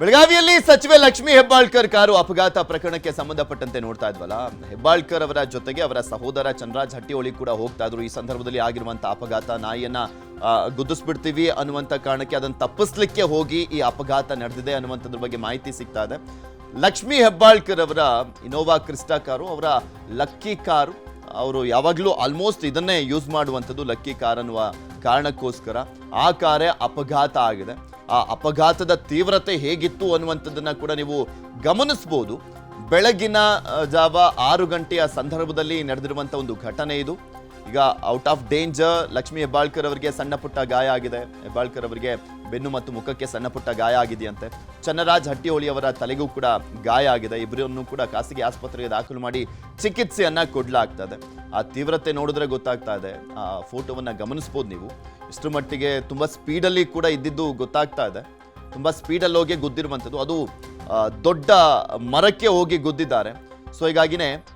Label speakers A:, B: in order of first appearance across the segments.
A: ಬೆಳಗಾವಿಯಲ್ಲಿ ಸಚಿವೆ ಲಕ್ಷ್ಮಿ ಹೆಬ್ಬಾಳ್ಕರ್ ಕಾರು ಅಪಘಾತ ಪ್ರಕರಣಕ್ಕೆ ಸಂಬಂಧಪಟ್ಟಂತೆ ನೋಡ್ತಾ ಇದ್ವಲ್ಲ. ಹೆಬ್ಬಾಳ್ಕರ್ ಅವರ ಜೊತೆಗೆ ಅವರ ಸಹೋದರ ಚಂದ್ರಾಜ್ ಹಟ್ಟಿಹೊಳಿ ಕೂಡ ಹೋಗ್ತಾ ಇದ್ರು ಈ ಸಂದರ್ಭದಲ್ಲಿ ಆಗಿರುವಂತಹ ಅಪಘಾತ ನಾಯಿಯನ್ನ ಗುದ್ದಿಸ್ಬಿಡ್ತೀವಿ ಅನ್ನುವಂಥ ಕಾರಣಕ್ಕೆ ಅದನ್ನು ತಪ್ಪಿಸ್ಲಿಕ್ಕೆ ಹೋಗಿ ಈ ಅಪಘಾತ ನಡೆದಿದೆ ಅನ್ನುವಂಥದ್ರ ಬಗ್ಗೆ ಮಾಹಿತಿ ಸಿಗ್ತಾ ಇದೆ. ಲಕ್ಷ್ಮಿ ಹೆಬ್ಬಾಳ್ಕರ್ ಅವರ ಇನೋವಾ ಕ್ರಿಸ್ಟಾ ಕಾರು, ಅವರ ಲಕ್ಕಿ ಕಾರು, ಅವರು ಯಾವಾಗಲೂ ಆಲ್ಮೋಸ್ಟ್ ಇದನ್ನೇ ಯೂಸ್ ಮಾಡುವಂಥದ್ದು ಲಕ್ಕಿ ಕಾರ್ ಅನ್ನುವ ಕಾರಣಕ್ಕೋಸ್ಕರ ಆ ಕಾರೇ ಅಪಘಾತ ಆಗಿದೆ. ಆ ಅಪಘಾತದ ತೀವ್ರತೆ ಹೇಗಿತ್ತು ಅನ್ನುವಂಥದ್ದನ್ನು ಕೂಡ ನೀವು ಗಮನಿಸ್ಬೋದು. ಬೆಳಗಿನ ಜಾವ ಆರು ಗಂಟೆಯ ಸಂದರ್ಭದಲ್ಲಿ ನಡೆದಿರುವಂಥ ಒಂದು ಘಟನೆ ಇದು. ಈಗ out of danger Lakshmi Hebbalkar ಅವರಿಗೆ ಸಣ್ಣ ಪುಟ್ಟ ಗಾಯ ಆಗಿದೆ. ಹೆಬ್ಬಾಳ್ಕರ್ ಅವರಿಗೆ ಬೆನ್ನು ಮತ್ತು ಮುಖಕ್ಕೆ ಸಣ್ಣ ಪುಟ್ಟ ಗಾಯ ಆಗಿದೆಯಂತೆ. ಚನ್ನರಾಜ್ ಹಟ್ಟಿಹೊಳಿ ಅವರ ತಲೆಗೂ ಕೂಡ ಗಾಯ ಆಗಿದೆ. ಇಬ್ಬರನ್ನು ಕೂಡ ಖಾಸಗಿ ಆಸ್ಪತ್ರೆಗೆ ದಾಖಲು ಮಾಡಿ ಚಿಕಿತ್ಸೆಯನ್ನ ಕೊಡ್ಲಾಗ್ತದೆ. ಆ ತೀವ್ರತೆ ನೋಡಿದ್ರೆ ಗೊತ್ತಾಗ್ತಾ ಇದೆ. ಆ ಫೋಟೋವನ್ನ ಗಮನಿಸ್ಬೋದು ನೀವು. ಇಷ್ಟರ ಮಟ್ಟಿಗೆ ತುಂಬಾ ಸ್ಪೀಡಲ್ಲಿ ಕೂಡ ಇದ್ದಿದ್ದು ಗೊತ್ತಾಗ್ತಾ ಇದೆ. ತುಂಬಾ ಸ್ಪೀಡಲ್ಲಿ ಹೋಗಿ ಗುದ್ದಿರುವಂಥದ್ದು. ಅದು ದೊಡ್ಡ ಮರಕ್ಕೆ ಹೋಗಿ ಗುದ್ದಿದ್ದಾರೆ. ಸೊ, ಹೀಗಾಗಿನೇ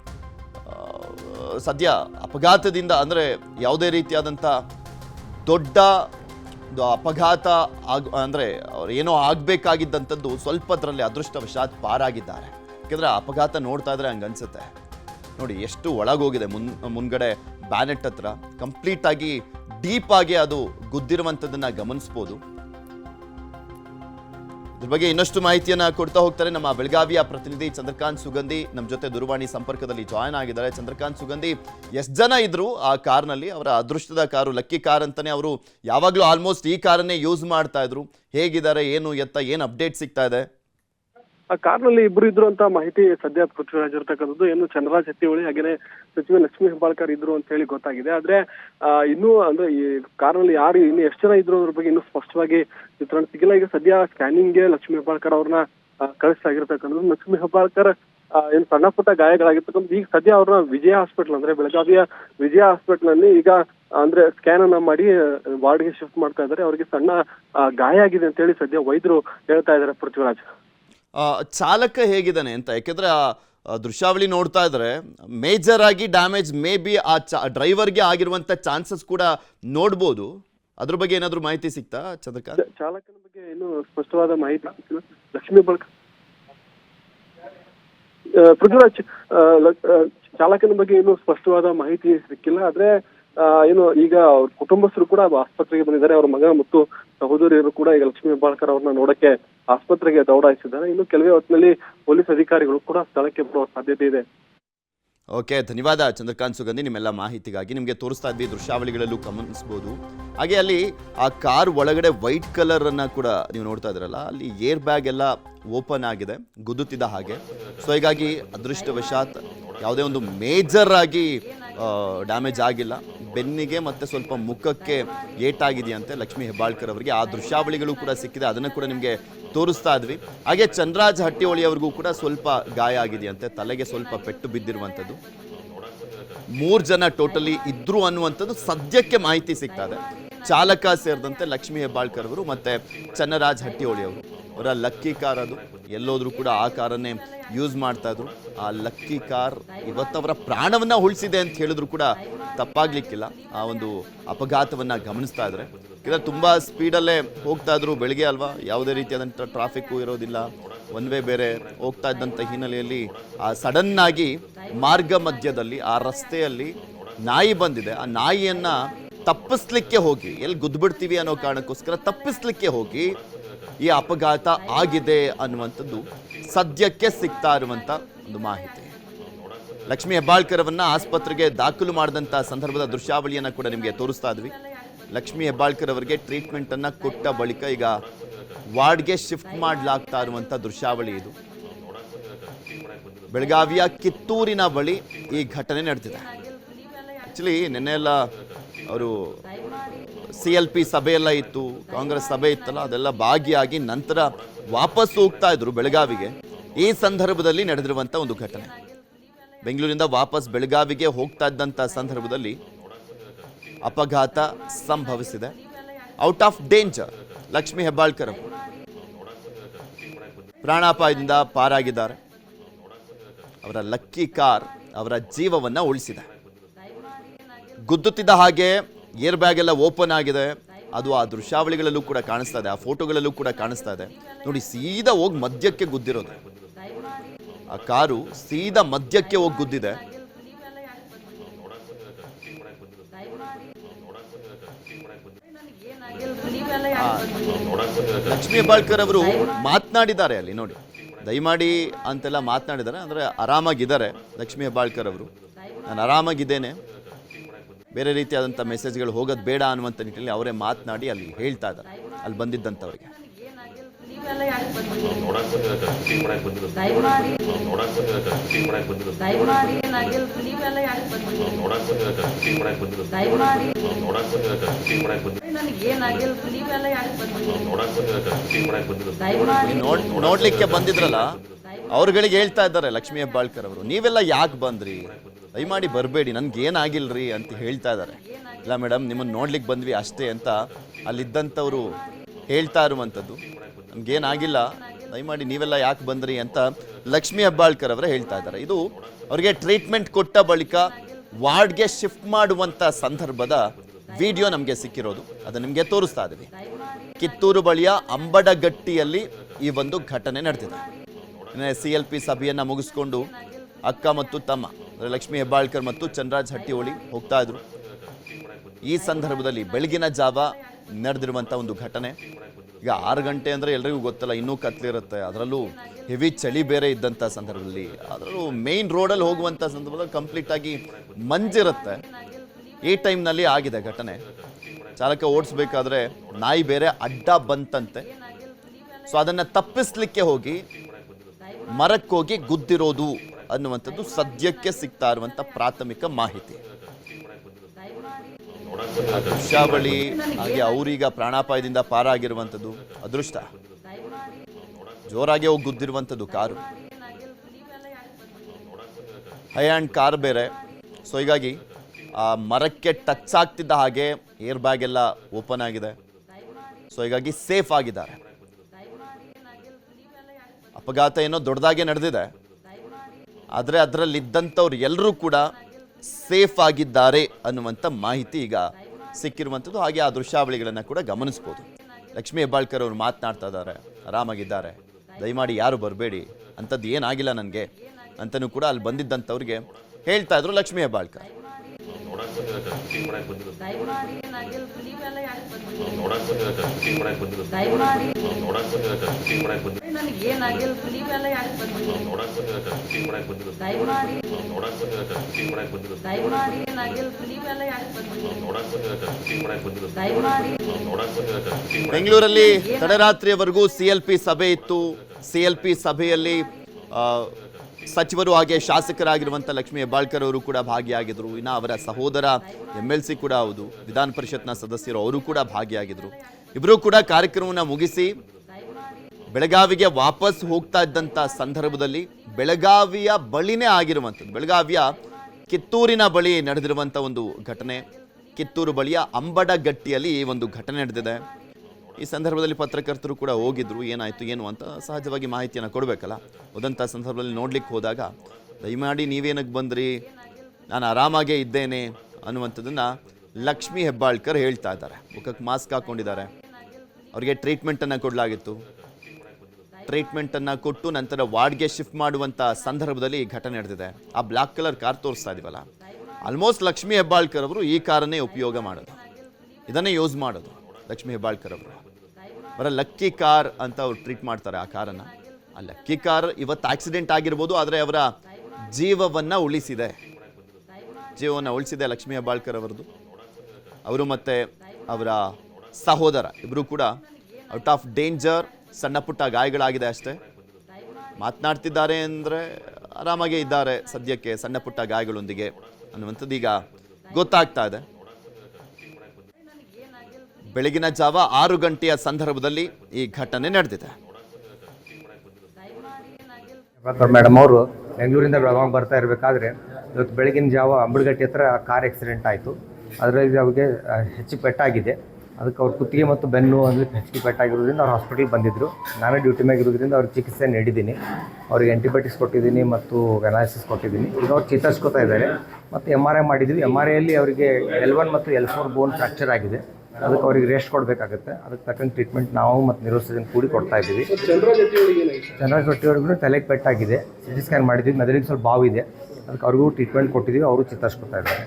A: ಸದ್ಯ ಅಪಘಾತದಿಂದ ಅಂದರೆ ಯಾವುದೇ ರೀತಿಯಾದಂಥ ದೊಡ್ಡ ಅಪಘಾತ ಆಗ, ಅಂದರೆ ಏನೋ ಆಗಬೇಕಾಗಿದ್ದಂಥದ್ದು ಸ್ವಲ್ಪದರಲ್ಲಿ ಅದೃಷ್ಟವಶಾತ್ ಪಾರಾಗಿದ್ದಾರೆ. ಯಾಕೆಂದರೆ ಅಪಘಾತ ನೋಡ್ತಾ ಇದ್ರೆ ಹಂಗೆ ಅನ್ಸುತ್ತೆ. ನೋಡಿ, ಎಷ್ಟು ಒಳಗೋಗಿದೆ ಮುನ್ ಮುನ್ಗಡೆ ಬ್ಯಾನೆಟ್ ಹತ್ರ. ಕಂಪ್ಲೀಟಾಗಿ ಡೀಪಾಗಿ ಅದು ಗುದ್ದಿರುವಂಥದ್ದನ್ನು ಗಮನಿಸ್ಬೋದು. ಇದ್ರ ಬಗ್ಗೆ ಇನ್ನಷ್ಟು ಮಾಹಿತಿಯನ್ನು ಕೊಡ್ತಾ ಹೋಗ್ತಾರೆ ನಮ್ಮ ಬೆಳಗಾವಿಯ ಪ್ರತಿನಿಧಿ ಚಂದ್ರಕಾಂತ್ ಸುಗಂಧಿ. ನಮ್ಮ ಜೊತೆ ದೂರವಾಣಿ ಸಂಪರ್ಕದಲ್ಲಿ ಜಾಯ್ನ್ ಆಗಿದ್ದಾರೆ. ಚಂದ್ರಕಾಂತ್ ಸುಗಂಧಿ, ಎಷ್ಟು ಜನ ಇದ್ರು ಆ ಕಾರ್ನಲ್ಲಿ ಅವರ ಅದೃಷ್ಟದ ಕಾರು ಲಕ್ಕಿ ಕಾರ್ ಅಂತಾನೆ ಅವರು ಯಾವಾಗಲೂ ಆಲ್ಮೋಸ್ಟ್ ಈ ಕಾರನ್ನೇ ಯೂಸ್ ಮಾಡ್ತಾ ಇದ್ರು. ಹೇಗಿದ್ದಾರೆ, ಏನು ಎತ್ತ, ಏನು ಅಪ್ಡೇಟ್ ಸಿಗ್ತಾ ಇದೆ?
B: ಆ ಕಾರ್ನಲ್ಲಿ ಇಬ್ರು ಇದ್ರು ಅಂತ ಮಾಹಿತಿ ಸದ್ಯ ಪೃಥ್ವಿರಾಜ್ ಇರ್ತಕ್ಕಂಥದ್ದು. ಏನು ಚಂದ್ರರಾಜ್ ಹತ್ತಿಹೊಳಿ ಹಾಗೇನೆ ಸಚಿವ ಲಕ್ಷ್ಮೀ ಹೆಬ್ಬಾಳ್ಕರ್ ಇದ್ರು ಅಂತ ಹೇಳಿ ಗೊತ್ತಾಗಿದೆ. ಆದ್ರೆ ಇನ್ನೂ ಅಂದ್ರೆ ಈ ಕಾರ್ನಲ್ಲಿ ಯಾರು ಇನ್ನು ಎಷ್ಟು ಜನ ಇದ್ರು ಅದ್ರ ಬಗ್ಗೆ ಇನ್ನೂ ಸ್ಪಷ್ಟವಾಗಿ ಚಿತ್ರಣ ಸಿಗಿಲ್ಲ ಈಗ ಸದ್ಯ ಸ್ಕ್ಯಾನಿಂಗ್ಗೆ ಲಕ್ಷ್ಮೀ ಹೆಬ್ಬಾಳ್ಕರ್ ಅವ್ರನ್ನ ಕಳಿಸಲಾಗಿರ್ತಕ್ಕಂಥದ್ದು ಲಕ್ಷ್ಮೀ ಹೆಬ್ಬಾಳ್ಕರ್ ಏನು ಸಣ್ಣ ಪುಟ್ಟ ಗಾಯಗಳಾಗಿರ್ತಕ್ಕಂಥ ಈಗ ಸದ್ಯ ಅವ್ರನ್ನ ವಿಜಯ ಹಾಸ್ಪಿಟಲ್ ಅಂದ್ರೆ ಬೆಳಗಾವಿಯ ವಿಜಯ ಹಾಸ್ಪಿಟಲ್ನಲ್ಲಿ ಈಗ, ಅಂದ್ರೆ ಸ್ಕ್ಯಾನ್ ಅನ್ನ ಮಾಡಿ ವಾರ್ಡ್ಗೆ ಶಿಫ್ಟ್ ಮಾಡ್ತಾ ಇದ್ದಾರೆ. ಅವರಿಗೆ ಸಣ್ಣ ಗಾಯ ಆಗಿದೆ ಅಂತ ಹೇಳಿ ಸದ್ಯ ವೈದ್ಯರು ಹೇಳ್ತಾ ಇದ್ದಾರೆ ಪೃಥ್ವಿರಾಜ್.
A: ಚಾಲಕ ಹೇಗಿದ್ದಾನೆ ಅಂತ, ಯಾಕೆಂದ್ರೆ ಆ ದೃಶ್ಯಾವಳಿ ನೋಡ್ತಾ ಇದ್ರೆ ಮೇಜರ್ ಆಗಿ ಡ್ಯಾಮೇಜ್ ಮೇ ಬಿ ಆ ಚಾ ಡ್ರೈವರ್ಗೆ ಆಗಿರುವಂಥ ಚಾನ್ಸಸ್ ಕೂಡ ನೋಡ್ಬೋದು. ಅದ್ರ ಬಗ್ಗೆ ಏನಾದರೂ ಮಾಹಿತಿ ಸಿಗ್ತಾ ಚಂದ್ರಕಾಂತ್?
B: ಚಾಲಕನ ಬಗ್ಗೆ ಏನು ಸ್ಪಷ್ಟವಾದ ಮಾಹಿತಿ ಲಕ್ಷ್ಮಿ ಬಳಕ ಪೃಥ್ವಿರಾಜ್ ಚಾಲಕನ ಬಗ್ಗೆ ಏನು ಸ್ಪಷ್ಟವಾದ ಮಾಹಿತಿ ಸಿಕ್ಕಿಲ್ಲ. ಆದ್ರೆ ಏನು ಈಗ ಅವ್ರ ಕುಟುಂಬಸ್ಥರು ಕೂಡ ಆಸ್ಪತ್ರೆಗೆ ಬಂದಿದ್ದಾರೆ. ಅವ್ರ ಮಗ ಮತ್ತು ಸಹೋದರಿಯರು ಕೂಡ ಈಗ ಲಕ್ಷ್ಮೀ ಹೆಬ್ಬಾಳ್ಕರ್ ಅವ್ರನ್ನ ನೋಡಕ್ಕೆ ಆಸ್ಪತ್ರೆಗೆ ದೌಡಾಯಿಸಿದ್ದಾರೆ. ಇನ್ನು ಕೆಲವೇ ಹೊತ್ತಿನಲ್ಲಿ ಪೊಲೀಸ್ ಅಧಿಕಾರಿಗಳು ಕೂಡ ಸ್ಥಳಕ್ಕೆ ಬರುವ ಸಾಧ್ಯತೆ ಇದೆ.
A: ಓಕೆ, ಧನ್ಯವಾದ ಚಂದ್ರಕಾಂತ್ ಸುಗಂಧಿ ನಿಮ್ಮೆಲ್ಲ ಮಾಹಿತಿಗಾಗಿ. ನಿಮಗೆ ತೋರಿಸ್ತಾ ಇದ್ವಿ ದೃಶ್ಯಾವಳಿಗಳಲ್ಲೂ ಗಮನಿಸ್ಬೋದು. ಹಾಗೆ ಅಲ್ಲಿ ಆ ಕಾರ್ ಒಳಗಡೆ ವೈಟ್ ಕಲರ್ ಅನ್ನ ಕೂಡ ನೀವು ನೋಡ್ತಾ ಇದ್ರಲ್ಲ, ಅಲ್ಲಿ ಏರ್ ಬ್ಯಾಗ್ ಎಲ್ಲ ಓಪನ್ ಆಗಿದೆ ಗುದ್ದುತ್ತಿದ್ದ ಹಾಗೆ. ಸೊ ಹೀಗಾಗಿ ಅದೃಷ್ಟವಶಾತ್ ಯಾವುದೇ ಒಂದು ಮೇಜರ್ ಆಗಿ ಡ್ಯಾಮೇಜ್ ಆಗಿಲ್ಲ. ಬೆನ್ನಿಗೆ ಮತ್ತೆ ಸ್ವಲ್ಪ ಮುಖಕ್ಕೆ ಏಟಾಗಿದೆಯಂತೆ ಲಕ್ಷ್ಮೀ ಹೆಬ್ಬಾಳ್ಕರ್ ಅವರಿಗೆ. ಆ ದೃಶ್ಯಾವಳಿಗಳು ಕೂಡ ಸಿಕ್ಕಿದೆ. ಅದನ್ನು ಕೂಡ ನಿಮಗೆ ತೋರಿಸ್ತಾ ಇದ್ವಿ. ಹಾಗೆ ಚಂದ್ರಾಜ್ ಹಟ್ಟಿಹೊಳಿ ಅವ್ರಿಗೂ ಕೂಡ ಸ್ವಲ್ಪ ಗಾಯ ಆಗಿದೆಯಂತೆ. ತಲೆಗೆ ಸ್ವಲ್ಪ ಪೆಟ್ಟು ಬಿದ್ದಿರುವಂಥದ್ದು. ಮೂರು ಜನ ಟೋಟಲಿ ಇದ್ರು ಅನ್ನುವಂಥದ್ದು ಸದ್ಯಕ್ಕೆ ಮಾಹಿತಿ ಸಿಗ್ತಾ ಇದೆ. ಚಾಲಕ ಸೇರಿದಂತೆ ಲಕ್ಷ್ಮೀ ಹೆಬ್ಬಾಳ್ಕರ್ ಅವರು ಮತ್ತೆ ಚನ್ನರಾಜ್ ಹಟ್ಟಿಹೊಳಿ ಅವರು ಅವರ ಲಕ್ಕಿ ಕಾರ್ ಅದು ಎಲ್ಲೋದ್ರೂ ಕೂಡ ಆ ಕಾರನ್ನೇ ಯೂಸ್ ಮಾಡ್ತಾ ಇದ್ರು. ಆ ಲಕ್ಕಿ ಕಾರ್ ಇವತ್ತವರ ಪ್ರಾಣವನ್ನ ಉಳಿಸಿದೆ ಅಂತ ಹೇಳಿದ್ರು ಕೂಡ ತಪ್ಪಾಗ್ಲಿಕ್ಕಿಲ್ಲ. ಆ ಒಂದು ಅಪಘಾತವನ್ನ ಗಮನಿಸ್ತಾ ಇದ್ರೆ. ಇದ್ರೆ ತುಂಬಾ ಸ್ಪೀಡಲ್ಲೇ ಹೋಗ್ತಾ ಇದ್ರು ಬೆಳಿಗ್ಗೆ ಅಲ್ವಾ? ಯಾವುದೇ ರೀತಿಯಾದಂಥ ಟ್ರಾಫಿಕ್ಕು ಇರೋದಿಲ್ಲ. ಒನ್ ವೇ ಬೇರೆ ಹೋಗ್ತಾ ಇದ್ದಂಥ ಹಿನ್ನೆಲೆಯಲ್ಲಿ, ಆ ಆಗಿ ಮಾರ್ಗ ಮಧ್ಯದಲ್ಲಿ, ಆ ರಸ್ತೆಯಲ್ಲಿ ನಾಯಿ ಬಂದಿದೆ. ಆ ನಾಯಿಯನ್ನ ತಪ್ಪಿಸ್ಲಿಕ್ಕೆ ಹೋಗಿ, ಎಲ್ಲಿ ಗುದ್ಬಿಡ್ತೀವಿ ಅನ್ನೋ ಕಾರಣಕ್ಕೋಸ್ಕರ ತಪ್ಪಿಸ್ಲಿಕ್ಕೆ ಹೋಗಿ ಈ ಅಪಘಾತ ಆಗಿದೆ ಅನ್ನುವಂಥದ್ದು ಸದ್ಯಕ್ಕೆ ಸಿಗ್ತಾ ಇರುವಂಥ ಒಂದು ಮಾಹಿತಿ. ಲಕ್ಷ್ಮೀ ಹೆಬ್ಬಾಳ್ಕರವನ್ನ ಆಸ್ಪತ್ರೆಗೆ ದಾಖಲು ಮಾಡಿದಂಥ ಸಂದರ್ಭದ ದೃಶ್ಯಾವಳಿಯನ್ನ ಕೂಡ ನಿಮಗೆ ತೋರಿಸ್ತಾ ಇದ್ವಿ. ಲಕ್ಷ್ಮೀ ಹೆಬ್ಬಾಳ್ಕರ್ ಅವರಿಗೆ ಟ್ರೀಟ್ಮೆಂಟ್ ಅನ್ನ ಕೊಟ್ಟ ಬಳಿಕ ಈಗ ವಾರ್ಡ್ಗೆ ಶಿಫ್ಟ್ ಮಾಡಲಾಗ್ತಾ ಇರುವಂಥ ದೃಶ್ಯಾವಳಿ ಇದು. ಬೆಳಗಾವಿಯ ಕಿತ್ತೂರಿನ ಬಳಿ ಈ ಘಟನೆ ನಡೆದಿದೆ. ಆಕ್ಚುಲಿ ನಿನ್ನೆ ಎಲ್ಲ ಅವರು ಸಿ ಎಲ್ ಪಿ ಸಭೆ ಎಲ್ಲ ಇತ್ತು, ಕಾಂಗ್ರೆಸ್ ಸಭೆ ಇತ್ತಲ್ಲ, ಅದೆಲ್ಲ ಭಾಗಿಯಾಗಿ ನಂತರ ವಾಪಸ್ ಹೋಗ್ತಾ ಇದ್ರು ಬೆಳಗಾವಿಗೆ. ಈ ಸಂದರ್ಭದಲ್ಲಿ ನಡೆದಿರುವಂಥ ಒಂದು ಘಟನೆ. ಬೆಂಗಳೂರಿಂದ ವಾಪಸ್ ಬೆಳಗಾವಿಗೆ ಹೋಗ್ತಾ ಇದ್ದಂಥ ಸಂದರ್ಭದಲ್ಲಿ ಅಪಘಾತ ಸಂಭವಿಸಿದೆ. Out of danger Lakshmi Hebbalkar ಪ್ರಾಣಾಪಾಯದಿಂದ ಪಾರಾಗಿದ್ದಾರೆ. ಅವರ ಲಕ್ಕಿ ಕಾರ್ ಅವರ ಜೀವವನ್ನ ಉಳಿಸಿದೆ. ಗುದ್ದುತ್ತಿದ್ದ ಹಾಗೆ ಏರ್ ಬ್ಯಾಗ್ ಎಲ್ಲ ಓಪನ್ ಆಗಿದೆ. ಅದು ಆ ದೃಶ್ಯಾವಳಿಗಳಲ್ಲೂ ಕೂಡ ಕಾಣಿಸ್ತಾ ಇದೆ, ಆ ಫೋಟೋಗಳಲ್ಲೂ ಕೂಡ ಕಾಣಿಸ್ತಾ ಇದೆ. ನೋಡಿ, ಸೀದಾ ಹೋಗಿ ಮಧ್ಯಕ್ಕೆ ಗುದ್ದಿರೋದು. ಆ ಕಾರು ಸೀದಾ ಮಧ್ಯಕ್ಕೆ ಹೋಗಿ ಗುದ್ದಿದೆ. ಲಕ್ಷ್ಮೀ ಹೆಬ್ಬಾಳ್ಕರ್ ಅವರು ಮಾತನಾಡಿದ್ದಾರೆ ಅಲ್ಲಿ, ನೋಡಿ. ದಯಮಾಡಿ ಅಂತೆಲ್ಲ ಮಾತನಾಡಿದ್ದಾರೆ, ಅಂದರೆ ಆರಾಮಾಗಿದ್ದಾರೆ ಲಕ್ಷ್ಮೀ ಹೆಬ್ಬಾಳ್ಕರ್ ಅವರು. ನಾನು ಆರಾಮಾಗಿದ್ದೇನೆ. ಬೇರೆ ರೀತಿಯಾದಂಥ ಮೆಸೇಜ್ಗಳು ಹೋಗೋದು ಬೇಡ ಅನ್ನುವಂಥ ನಿಟ್ಟಿನಲ್ಲಿ ಅವರೇ ಮಾತನಾಡಿ ಅಲ್ಲಿ ಹೇಳ್ತಾ ಇದ್ದಾರೆ. ಅಲ್ಲಿ ಬಂದಿದ್ದಂಥವ್ರಿಗೆ. ನೋಡ್ಲಿಕ್ಕೆ ಬಂದಿದ್ರಲ್ಲ ಅವ್ರಗಳಿಗೆ ಹೇಳ್ತಾ ಇದ್ದಾರೆ ಲಕ್ಷ್ಮೀ ಹೆಬ್ಬಾಳ್ಕರ್ ಅವರು ನೀವೆಲ್ಲ ಯಾಕೆ ಬಂದ್ರಿ? ದಯಮಾಡಿ ಬರಬೇಡಿ ನನಗೇನಾಗಿಲ್ಲರಿ ಅಂತ ಹೇಳ್ತಾ ಇದ್ದಾರೆ. ಇಲ್ಲ ಮೇಡಮ್ ನಿಮ್ಮನ್ನು ನೋಡ್ಲಿಕ್ಕೆ ಬಂದ್ವಿ ಅಷ್ಟೇ ಅಂತ ಅಲ್ಲಿದ್ದಂಥವರು ಹೇಳ್ತಾ ಇರುವಂಥದ್ದು. ನಮಗೇನಾಗಿಲ್ಲ, ದಯಮಾಡಿ ನೀವೆಲ್ಲ ಯಾಕೆ ಬಂದ್ರಿ ಅಂತ ಲಕ್ಷ್ಮೀ ಹೆಬ್ಬಾಳ್ಕರ್ ಅವರೇ ಹೇಳ್ತಾ ಇದ್ದಾರೆ. ಇದು ಅವರಿಗೆ ಟ್ರೀಟ್ಮೆಂಟ್ ಕೊಟ್ಟ ಬಳಿಕ ವಾರ್ಡ್ಗೆ ಶಿಫ್ಟ್ ಮಾಡುವಂಥ ಸಂದರ್ಭದ ವಿಡಿಯೋ ನಮಗೆ ಸಿಕ್ಕಿರೋದು. ಅದು ನಿಮಗೆ ತೋರಿಸ್ತಾ ಇದ್ದೀವಿ. ಕಿತ್ತೂರು ಬಳಿಯ ಅಂಬಡಗಟ್ಟಿಯಲ್ಲಿ ಈ ಒಂದು ಘಟನೆ ನಡೆದಿದೆ. ಸಿ ಎಲ್ ಪಿ ಸಭೆಯನ್ನು ಮುಗಿಸ್ಕೊಂಡು ಅಕ್ಕ ಮತ್ತು ತಮ್ಮ ಅಂದರೆ ಲಕ್ಷ್ಮೀ ಹೆಬ್ಬಾಳ್ಕರ್ ಮತ್ತು ಚಂದ್ರರಾಜ್ ಹಟ್ಟಿಹೊಳಿ ಹೋಗ್ತಾ ಇದ್ರು. ಈ ಸಂದರ್ಭದಲ್ಲಿ ಬೆಳಗಿನ ಜಾವ ನಡೆದಿರುವಂಥ ಒಂದು ಘಟನೆ. ಈಗ ಆರು ಗಂಟೆ ಅಂದರೆ ಎಲ್ರಿಗೂ ಗೊತ್ತಲ್ಲ, ಇನ್ನೂ ಕತ್ಲಿರುತ್ತೆ ಅದರಲ್ಲೂ ಹೆವಿ ಚಳಿ ಬೇರೆ ಇದ್ದಂಥ ಸಂದರ್ಭದಲ್ಲಿ, ಅದರಲ್ಲೂ ಮೇಯ್ನ್ ರೋಡಲ್ಲಿ ಹೋಗುವಂಥ ಸಂದರ್ಭದಲ್ಲಿ ಕಂಪ್ಲೀಟಾಗಿ ಮಂಜಿರುತ್ತೆ. ಈ ಟೈಮ್ನಲ್ಲಿ ಆಗಿದೆ ಘಟನೆ. ಚಾಲಕ ಓಡಿಸ್ಬೇಕಾದ್ರೆ ನಾಯಿ ಬೇರೆ ಅಡ್ಡ ಬಂತಂತೆ. ಸೊ ಅದನ್ನು ತಪ್ಪಿಸ್ಲಿಕ್ಕೆ ಹೋಗಿ ಮರಕ್ಕೋಗಿ ಗುದ್ದಿರೋದು. ಅನ್ನುವಂಥದ್ದು ಸದ್ಯಕ್ಕೆ ಸಿಗ್ತಾ ಇರುವಂಥ ಪ್ರಾಥಮಿಕ ಮಾಹಿತಿ. ದೃಶ್ಯಾವಳಿ, ಹಾಗೆ ಅವರೀಗ ಪ್ರಾಣಾಪಾಯದಿಂದ ಪಾರಾಗಿರುವಂಥದ್ದು ಅದೃಷ್ಟ. ಜೋರಾಗಿ ಹೋಗಿ ಗುದ್ದಿರುವಂಥದ್ದು ಕಾರು. ಹೈ ಆ್ಯಂಡ್ ಕಾರ್ ಬೇರೆ. ಸೊ ಹೀಗಾಗಿ ಆ ಮರಕ್ಕೆ ಟಚ್ ಆಗ್ತಿದ್ದ ಹಾಗೆ ಏರ್ ಬ್ಯಾಗ್ ಎಲ್ಲ ಓಪನ್ ಆಗಿದೆ. ಸೊ ಹೀಗಾಗಿ ಸೇಫ್ ಆಗಿದ್ದಾರೆ. ಅಪಘಾತ ಏನೋ ದೊಡ್ಡದಾಗೆ ನಡೆದಿದೆ. ಆದರೆ ಅದರಲ್ಲಿದ್ದಂಥವ್ರು ಎಲ್ಲರೂ ಕೂಡ ಸೇಫ್ ಆಗಿದ್ದಾರೆ ಅನ್ನುವಂಥ ಮಾಹಿತಿ ಈಗ ಸಿಕ್ಕಿರುವಂಥದ್ದು. ಹಾಗೆ ಆ ದೃಶ್ಯಾವಳಿಗಳನ್ನು ಕೂಡ ಗಮನಿಸ್ಬೋದು. ಲಕ್ಷ್ಮೀ ಹೆಬ್ಬಾಳ್ಕರ್ ಅವರು ಮಾತನಾಡ್ತಾ ಇದ್ದಾರೆ, ಆರಾಮಾಗಿದ್ದಾರೆ. ದಯಮಾಡಿ ಯಾರು ಬರಬೇಡಿ, ಅಂಥದ್ದು ಏನಾಗಿಲ್ಲ ನನಗೆ ಅಂತಲೂ ಕೂಡ ಅಲ್ಲಿ ಬಂದಿದ್ದಂಥವ್ರಿಗೆ ಹೇಳ್ತಾ ಇದ್ರು ಲಕ್ಷ್ಮೀ ಹೆಬ್ಬಾಳ್ಕರ್.
C: ದಯಮಾಡಿ ಏನಾಗಿಲ್ಲ ನೀವೆಲ್ಲ ಯಾಕೆ ಬಂದ್ರಿ ದಯಮಾಡಿ ನನಗೆ ಏನಾಗಿಲ್ಲ ನೀವೆಲ್ಲ ಯಾಕೆ ಬಂದ್ರಿ ದಯಮಾಡಿ ದಯಮಾಡಿ ಏನಾಗಿಲ್ಲ ನೀವೆಲ್ಲ ಯಾಕೆ ಬಂದ್ರಿ ದಯಮಾಡಿ
A: ಬೆಂಗಳೂರಲ್ಲಿ ತಡರಾತ್ರಿಯವರೆಗೂ ಸಿ ಎಲ್ ಪಿ ಸಭೆ ಇತ್ತು. ಸಿ ಎಲ್ ಪಿ ಸಭೆಯಲ್ಲಿ ಸಚಿವರು ಹಾಗೆ ಶಾಸಕರಾಗಿರುವಂಥ ಲಕ್ಷ್ಮೀ ಹೆಬ್ಬಾಳ್ಕರ್ ಅವರು ಕೂಡ ಭಾಗಿಯಾಗಿದ್ರು. ಇನ್ನು ಅವರ ಸಹೋದರ ಎಂ ಎಲ್ ಸಿ ಕೂಡ ಹೌದು. ವಿಧಾನ ಪರಿಷತ್ನ ಸದಸ್ಯರು ಅವರು ಕೂಡ ಭಾಗಿಯಾಗಿದ್ರು. ಇಬ್ಬರೂ ಕೂಡ ಕಾರ್ಯಕ್ರಮವನ್ನು ಮುಗಿಸಿ ಬೆಳಗಾವಿಗೆ ವಾಪಸ್ ಹೋಗ್ತಾ ಇದ್ದಂಥ ಸಂದರ್ಭದಲ್ಲಿ ಬೆಳಗಾವಿಯ ಬಳಿನೇ ಆಗಿರುವಂಥದ್ದು. ಬೆಳಗಾವಿಯ ಕಿತ್ತೂರಿನ ಬಳಿ ನಡೆದಿರುವಂಥ ಒಂದು ಘಟನೆ. ಕಿತ್ತೂರು ಬಳಿಯ ಅಂಬಡಗಟ್ಟಿಯಲ್ಲಿ ಈ ಒಂದು ಘಟನೆ ನಡೆದಿದೆ. ಈ ಸಂದರ್ಭದಲ್ಲಿ ಪತ್ರಕರ್ತರು ಕೂಡ ಹೋಗಿದ್ರು, ಏನಾಯಿತು, ಏನು ಅಂತ ಸಹಜವಾಗಿ ಮಾಹಿತಿಯನ್ನು ಕೊಡಬೇಕಲ್ಲ? ಹೋದಂಥ ಸಂದರ್ಭದಲ್ಲಿ ನೋಡ್ಲಿಕ್ಕೆ ಹೋದಾಗ, ದಯಮಾಡಿ ನೀವೇನಕ್ಕೆ ಬಂದ್ರಿ? ನಾನು ಆರಾಮಾಗೇ ಇದ್ದೇನೆ ಅನ್ನುವಂಥದ್ದನ್ನು ಲಕ್ಷ್ಮಿ ಹೆಬ್ಬಾಳ್ಕರ್ ಹೇಳ್ತಾ ಇದ್ದಾರೆ. ಮುಖಕ್ಕೆ ಮಾಸ್ಕ್ ಹಾಕ್ಕೊಂಡಿದ್ದಾರೆ ಅವರಿಗೆ ಟ್ರೀಟ್ಮೆಂಟನ್ನು ಕೊಡಲಾಗಿತ್ತು. ಟ್ರೀಟ್ಮೆಂಟನ್ನು ಕೊಟ್ಟು ನಂತರ ವಾರ್ಡ್ಗೆ ಶಿಫ್ಟ್ ಮಾಡುವಂಥ ಸಂದರ್ಭದಲ್ಲಿ ಈ ಘಟನೆ ನಡೆದಿದೆ. ಆ ಬ್ಲ್ಯಾಕ್ ಕಲರ್ ಕಾರ್ ತೋರಿಸ್ತಾ ಇದೀವಲ್ಲ? ಆಲ್ಮೋಸ್ಟ್ ಲಕ್ಷ್ಮಿ ಹೆಬ್ಬಾಳ್ಕರ್ ಅವರು ಈ ಕಾರನ್ನೇ ಉಪಯೋಗ ಮಾಡೋದು. ಇದನ್ನೇ ಯೂಸ್ ಮಾಡೋದು ಲಕ್ಷ್ಮಿ ಹೆಬ್ಬಾಳ್ಕರ್ ಅವರು. ಬರ ಲಕ್ಕಿ ಕಾರ್ ಅಂತ ಅವ್ರು ಟ್ರೀಟ್ ಮಾಡ್ತಾರೆ ಆ ಕಾರನ್ನು ಆ ಲಕ್ಕಿ ಕಾರ್ ಇವತ್ತು ಆಕ್ಸಿಡೆಂಟ್ ಆಗಿರ್ಬೋದು, ಆದರೆ ಅವರ ಜೀವವನ್ನು ಉಳಿಸಿದೆ. ಜೀವವನ್ನು ಉಳಿಸಿದೆ ಲಕ್ಷ್ಮೀ ಹೆಬ್ಬಾಳ್ಕರ್ ಅವರದು. ಅವರು ಮತ್ತು ಅವರ ಸಹೋದರ ಇಬ್ಬರು ಕೂಡ ಔಟ್ ಆಫ್ ಡೇಂಜರ್ ಸಣ್ಣ ಪುಟ್ಟ ಗಾಯಗಳಾಗಿದೆ ಅಷ್ಟೇ. ಮಾತನಾಡ್ತಿದ್ದಾರೆ ಅಂದರೆ ಆರಾಮಾಗೇ ಇದ್ದಾರೆ ಸದ್ಯಕ್ಕೆ ಸಣ್ಣ ಪುಟ್ಟ ಗಾಯಗಳೊಂದಿಗೆ ಅನ್ನುವಂಥದ್ದು ಈಗ ಗೊತ್ತಾಗ್ತಾ ಇದೆ. ಬೆಳಗಿನ ಜಾವ ಆರು ಗಂಟೆಯ ಸಂದರ್ಭದಲ್ಲಿ ಈ ಘಟನೆ ನಡೆದಿದೆ.
D: ಮೇಡಮ್ ಅವರು ಬೆಂಗಳೂರಿಂದ ಬೆಳಗಾವಿ ಬರ್ತಾ ಇರಬೇಕಾದ್ರೆ ಇವತ್ತು ಬೆಳಗಿನ ಜಾವ ಅಂಬಳಗಟ್ಟಿ ಹತ್ರ ಕಾರ್ ಆಕ್ಸಿಡೆಂಟ್ ಆಯಿತು. ಅದರಲ್ಲಿ ಅವ್ರಿಗೆ ಹೆಚ್ಚು ಪೆಟ್ಟಾಗಿದೆ. ಅದಕ್ಕೆ ಅವ್ರ ಕುತ್ತಿಗೆ ಮತ್ತು ಬೆನ್ನು ಅಂದರೆ ಹೆಚ್ಚಿಗೆ ಪೆಟ್ಟಾಗಿರೋದ್ರಿಂದ ಅವ್ರು ಹಾಸ್ಪಿಟ್ಲಿಗೆ ಬಂದಿದ್ದರು ನಾನೇ ಡ್ಯೂಟಿ ಮ್ಯಾಗಿರೋದ್ರಿಂದ ಅವ್ರಿಗೆ ಚಿಕಿತ್ಸೆ ನೀಡಿದ್ದೀನಿ. ಅವ್ರಿಗೆ ಆ್ಯಂಟಿಬಯೋಟಿಕ್ಸ್ ಕೊಟ್ಟಿದ್ದೀನಿ ಮತ್ತು ಅನಾಲಿಸಿಸ್ ಕೊಟ್ಟಿದ್ದೀನಿ. ಈಗ ಅವ್ರು ಚೇತರಿಸ್ಕೊತಾ ಇದ್ದಾರೆ. ಮತ್ತು ಎಂ ಆರ್ ಐ ಮಾಡಿದ್ವಿ. ಎಂ ಆರ್ ಐಯಲ್ಲಿ ಅವರಿಗೆ ಎಲ್ ಒನ್ ಮತ್ತು ಎಲ್ ಫೋರ್ ಬೋನ್ ಫ್ರ್ಯಾಕ್ಚರ್ ಆಗಿದೆ. ಅದಕ್ಕೆ ಅವ್ರಿಗೆ ರೆಸ್ಟ್ ಕೊಡಬೇಕಾಗುತ್ತೆ. ಅದಕ್ಕೆ ತಕ್ಕಂಗೆ ಟ್ರೀಟ್ಮೆಂಟ್ ನಾವು ಮತ್ತು ನ್ಯೂರೋಸರ್ಜನ್ ಕೂಡಿ ಕೊಡ್ತಾ ಇದ್ದೀವಿ.
B: ಚಂದ್ರರಾಜ್
D: ಹೊಟ್ಟಿಯವ್ರಿಗೂ ತಲೆಗೆ ಪೆಟ್ಟಾಗಿದೆ. ಸಿ ಟಿ ಸ್ಕ್ಯಾನ್ ಮಾಡಿದ್ವಿ ಮೆದುಳಿಗೆ ಸ್ವಲ್ಪ ಬಾವಿದೆ ಅದಕ್ಕೆ ಅವ್ರಿಗೂ ಟ್ರೀಟ್ಮೆಂಟ್ ಕೊಟ್ಟಿದ್ದೀವಿ. ಅವರು ಚಿತ್ತರಿಸ್ಕೊತಾ ಇದ್ದಾರೆ.